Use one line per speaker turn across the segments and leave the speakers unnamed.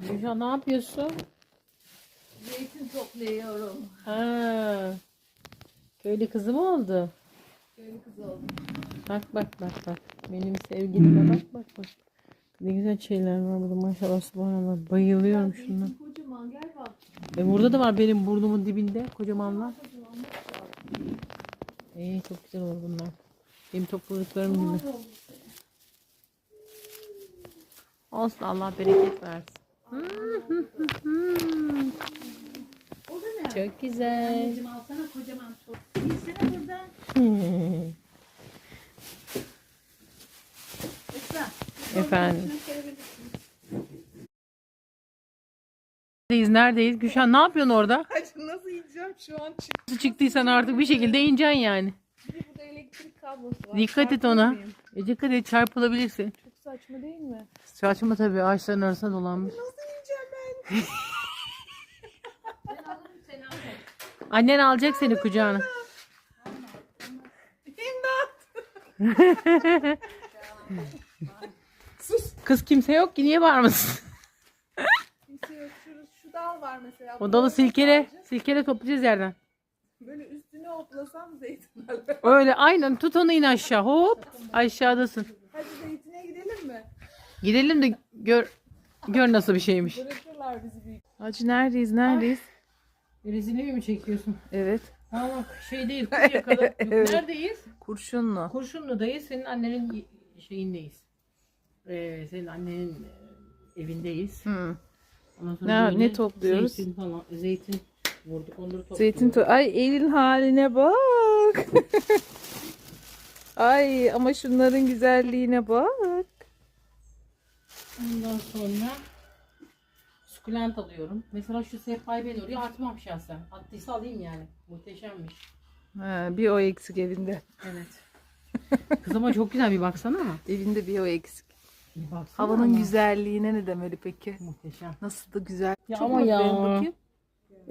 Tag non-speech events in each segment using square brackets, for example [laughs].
Gülşah ne yapıyorsun?
Zeytin topluyorum.
Ha. Köylü kızı mı oldu?
Köylü kız oldum.
Bak bak bak bak. Benim sevgilime bak bak bak. Ne güzel şeyler var burada maşallah subhanallah. Bayılıyorum şuna.
Kocaman gel bak.
E burada da var benim burnumun dibinde kocamanlar. İyi çok güzel olur bunlar. Benim topladıklarım gibi.
Oldu.
Olsun Allah bereket versin.
O da ne?
Çok güzel.
Anneciğim alsana kocaman. Girsene buradan. Esra.
Efendim. Neredeyiz neredeyiz? Gülşen ne yapıyorsun orada?
Ay nasıl yiyeceğim şu an çıktı.
Nasıl çıktıysan artık bir şekilde ineceksin yani.
Burada elektrik kablosu var.
Dikkat et ona. E, dikkat et çarpılabilirsin.
Saçma değil mi?
Saçma tabii ağaçların arasına dolanmış.
Nasıl yiyeceğim ben? [laughs]
Ben alırım seni alırım.
Annen alacak seni kucağına.
İmdat. [laughs] Sus.
Kız kimse yok ki niye bağırmasın?
Kimse yok. Şu, şu dal var mesela.
O dalı silkele. Silkele toplayacağız yerden.
Böyle üstüne hoplasam zeytinlerle.
Öyle aynen tut onu in aşağı. Hop aşağıdasın.
Hadi zeytine gidelim mi?
Gidelim de gör gör nasıl bir şeymiş.
Bırakırlar bizi büyük. Hacı neredeyiz neredeyiz?
Rezilimi mi çekiyorsun?
Evet.
Bak şey değil [laughs] Kuryaka'da.
Evet.
Neredeyiz?
Kurşunlu.
Kurşunlu'dayız. Senin annenin şeyindeyiz. Ee, senin annenin e, evindeyiz.
Hı.
Ondan sonra
Ne-
böyle
ne topluyoruz?
Zeytin falan. Zeytin vurduk onları topluyoruz.
Zeytin to Ay elin haline bak. [laughs] Ay ama şunların güzelliğine bak.
Ondan sonra sukulent alıyorum. Mesela şu sehpayı ben oraya atmam şahsen. Attıysa alayım yani. Muhteşemmiş.
Ha, bir o eksik evinde.
Evet. Kız ama çok güzel bir baksana.
Evinde bir o eksik.
Bir baksana
Havanın
ama.
güzelliğine ne demeli peki?
Muhteşem.
Nasıl da güzel.
Ya
Çok
ama ya.
bakayım.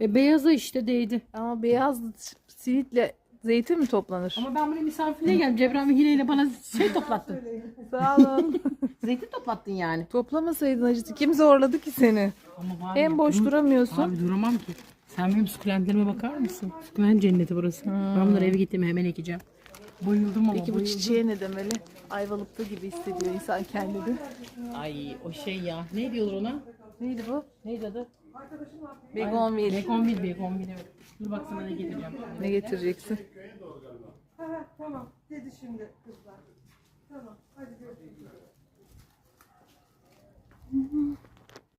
E, beyaza işte değdi.
Ama beyaz sivitle zeytin mi toplanır?
Ama ben buraya misafirliğe geldim. Cebrail hileyle bana şey toplattın.
Sağ olun. [laughs]
Zeytin toplattın yani.
Toplamasaydın acısı. Kim zorladı ki seni?
Ama var
Hem
ya,
boş
dur-
duramıyorsun.
Abi duramam ki. Sen benim sukulentlerime bakar mısın? Sukulent cenneti burası. Ben bunları eve gittim hemen ekeceğim. Bayıldım ama
Peki bu
bayıldım.
çiçeğe ne demeli? Ayvalıkta gibi hissediyor insan kendini.
Ay o şey ya. Ne diyorlar ona?
Neydi bu?
Neydi adı?
Begonvil.
Begonvil, Begonvil evet. Dur bak sana ne getireceğim.
Ne getireceksin?
Tamam dedi şimdi kızlar. Tamam hadi görüşürüz. 嗯